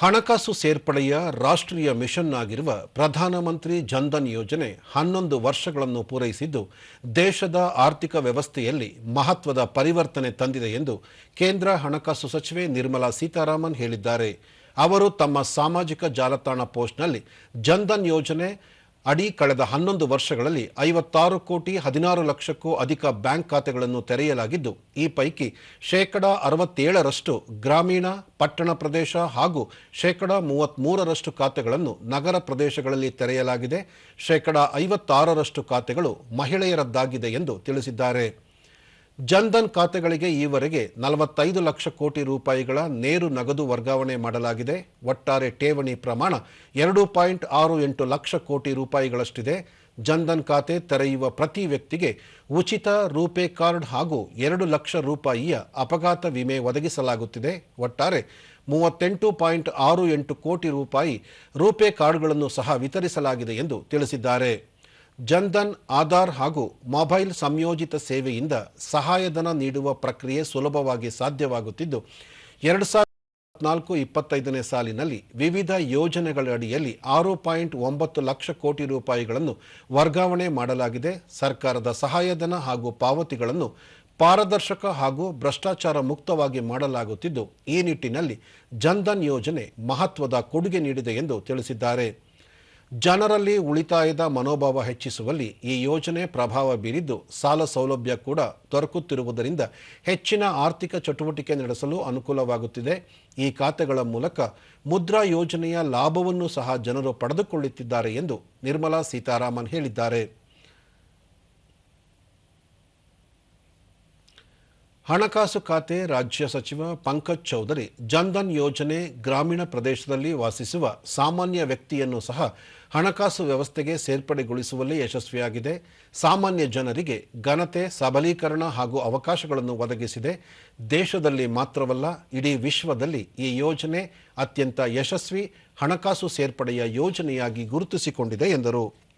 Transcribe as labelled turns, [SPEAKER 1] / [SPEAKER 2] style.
[SPEAKER 1] ಹಣಕಾಸು ಸೇರ್ಪಡೆಯ ರಾಷ್ಟ್ರೀಯ ಮಿಷನ್ ಆಗಿರುವ ಪ್ರಧಾನಮಂತ್ರಿ ಜನ್ಧನ್ ಯೋಜನೆ ಹನ್ನೊಂದು ವರ್ಷಗಳನ್ನು ಪೂರೈಸಿದ್ದು, ದೇಶದ ಆರ್ಥಿಕ ವ್ಯವಸ್ಥೆಯಲ್ಲಿ ಮಹತ್ವದ ಪರಿವರ್ತನೆ ತಂದಿದೆ ಎಂದು ಕೇಂದ್ರ ಹಣಕಾಸು ಸಚಿವೆ ನಿರ್ಮಲಾ ಸೀತಾರಾಮನ್ ಹೇಳಿದ್ದಾರೆ. ಅವರು ತಮ್ಮ ಸಾಮಾಜಿಕ ಜಾಲತಾಣ ಪೋಸ್ಟ್ನಲ್ಲಿ ಜನ್ಧನ್ ಯೋಜನೆ ಅಡಿ ಕಳೆದ ಹನ್ನೊಂದು ವರ್ಷಗಳಲ್ಲಿ ಐವತ್ತಾರು ಕೋಟಿ ಹದಿನಾರು ಲಕ್ಷಕ್ಕೂ ಅಧಿಕ ಬ್ಯಾಂಕ್ ಖಾತೆಗಳನ್ನು ತೆರೆಯಲಾಗಿದ್ದು, ಈ ಪೈಕಿ ಶೇಕಡ ಅರವತ್ತೇಳರಷ್ಟು ಗ್ರಾಮೀಣ, ಪಟ್ಟಣ ಪ್ರದೇಶ ಹಾಗೂ ಶೇಕಡ ಮೂವತ್ತ್ಮೂರರಷ್ಟು ಖಾತೆಗಳನ್ನು ನಗರ ಪ್ರದೇಶಗಳಲ್ಲಿ ತೆರೆಯಲಾಗಿದೆ. ಶೇಕಡ ಐವತ್ತಾರರಷ್ಟು ಖಾತೆಗಳು ಮಹಿಳೆಯರದ್ದಾಗಿದೆ ಎಂದು ತಿಳಿಸಿದ್ದಾರೆ. ಜನ್ಧನ್ ಖಾತೆಗಳಿಗೆ ಈವರೆಗೆ ನಲವತ್ತೈದು ಲಕ್ಷ ಕೋಟಿ ರೂಪಾಯಿಗಳ ನೇರು ನಗದು ವರ್ಗಾವಣೆ ಮಾಡಲಾಗಿದೆ. ಒಟ್ಟಾರೆ ಠೇವಣಿ ಪ್ರಮಾಣ ಎರಡು ಪಾಯಿಂಟ್ ಆರು ಎಂಟು ಲಕ್ಷ ಕೋಟಿ ರೂಪಾಯಿಗಳಷ್ಟಿದೆ. ಜನ್ಧನ್ ಖಾತೆ ತೆರೆಯುವ ಪ್ರತಿ ವ್ಯಕ್ತಿಗೆ ಉಚಿತ ರೂಪೇ ಕಾರ್ಡ್ ಹಾಗೂ ಎರಡು ಲಕ್ಷ ರೂಪಾಯಿಯ ಅಪಘಾತ ವಿಮೆ ಒದಗಿಸಲಾಗುತ್ತಿದೆ. ಒಟ್ಟಾರೆ ಮೂವತ್ತೆಂಟು ಪಾಯಿಂಟ್ ಆರು ಎಂಟು ಕೋಟಿ ರೂಪಾಯಿ ರೂಪೇ ಕಾರ್ಡ್ಗಳನ್ನು ಸಹ ವಿತರಿಸಲಾಗಿದೆ ಎಂದು ತಿಳಿಸಿದ್ದಾರೆ. ಜನ್ಧನ್ ಆಧಾರ್ ಹಾಗೂ ಮೊಬೈಲ್ ಸಂಯೋಜಿತ ಸೇವೆಯಿಂದ ಸಹಾಯಧನ ನೀಡುವ ಪ್ರಕ್ರಿಯೆ ಸುಲಭವಾಗಿ ಸಾಧ್ಯವಾಗುತ್ತಿದ್ದು, ಎರಡು ಸಾವಿರದ ನಾಲ್ಕು ಇಪ್ಪತ್ತೈದನೇ ಸಾಲಿನಲ್ಲಿ ವಿವಿಧ ಯೋಜನೆಗಳ ಅಡಿಯಲ್ಲಿ ಆರು ಪಾಯಿಂಟ್ ಒಂಬತ್ತು ಲಕ್ಷ ಕೋಟಿ ರೂಪಾಯಿಗಳನ್ನು ವರ್ಗಾವಣೆ ಮಾಡಲಾಗಿದೆ. ಸರ್ಕಾರದ ಸಹಾಯಧನ ಹಾಗೂ ಪಾವತಿಗಳನ್ನು ಪಾರದರ್ಶಕ ಹಾಗೂ ಭ್ರಷ್ಟಾಚಾರ ಮುಕ್ತವಾಗಿ ಮಾಡಲಾಗುತ್ತಿದ್ದು, ಈ ನಿಟ್ಟಿನಲ್ಲಿ ಜನ್ಧನ್ ಯೋಜನೆ ಮಹತ್ವದ ಕೊಡುಗೆ ನೀಡಿದೆ ಎಂದು ತಿಳಿಸಿದ್ದಾರೆ. ಜನರಲ್ಲಿ ಉಳಿತಾಯದ ಮನೋಭಾವ ಹೆಚ್ಚಿಸುವಲ್ಲಿ ಈ ಯೋಜನೆ ಪ್ರಭಾವ ಬೀರಿದ್ದು ಸಾಲ ಸೌಲಭ್ಯ ಕೂಡ ದೊರಕುತ್ತಿರುವುದರಿಂದ ಹೆಚ್ಚಿನ ಆರ್ಥಿಕ ಚಟುವಟಿಕೆ ನಡೆಸಲು ಅನುಕೂಲವಾಗುತ್ತಿದೆ. ಈ ಖಾತೆಗಳ ಮೂಲಕ ಮುದ್ರಾ ಯೋಜನೆಯ ಲಾಭವನ್ನು ಸಹ ಜನರು ಪಡೆದುಕೊಳ್ಳುತ್ತಿದ್ದಾರೆ ಎಂದು ನಿರ್ಮಲಾ ಸೀತಾರಾಮನ್ ಹೇಳಿದ್ದಾರೆ. ಹಣಕಾಸು ಖಾತೆ ರಾಜ್ಯ ಸಚಿವ ಪಂಕಜ್ ಚೌಧರಿ ಜನ್ಧನ್ ಯೋಜನೆ ಗ್ರಾಮೀಣ ಪ್ರದೇಶದಲ್ಲಿ ವಾಸಿಸುವ ಸಾಮಾನ್ಯ ವ್ಯಕ್ತಿಯನ್ನು ಸಹ ಹಣಕಾಸು ವ್ಯವಸ್ಥೆಗೆ ಸೇರ್ಪಡೆಗೊಳಿಸುವಲ್ಲಿ ಯಶಸ್ವಿಯಾಗಿದೆ. ಸಾಮಾನ್ಯ ಜನರಿಗೆ ಘನತೆ, ಸಬಲೀಕರಣ ಹಾಗೂ ಅವಕಾಶಗಳನ್ನು ಒದಗಿಸಿದೆ. ದೇಶದಲ್ಲಿ ಮಾತ್ರವಲ್ಲ, ಇಡೀ ವಿಶ್ವದಲ್ಲಿ ಈ ಯೋಜನೆ ಅತ್ಯಂತ ಯಶಸ್ವಿ ಹಣಕಾಸು ಸೇರ್ಪಡೆಯ ಯೋಜನೆಯಾಗಿ ಗುರುತಿಸಿಕೊಂಡಿದೆ ಎಂದರು.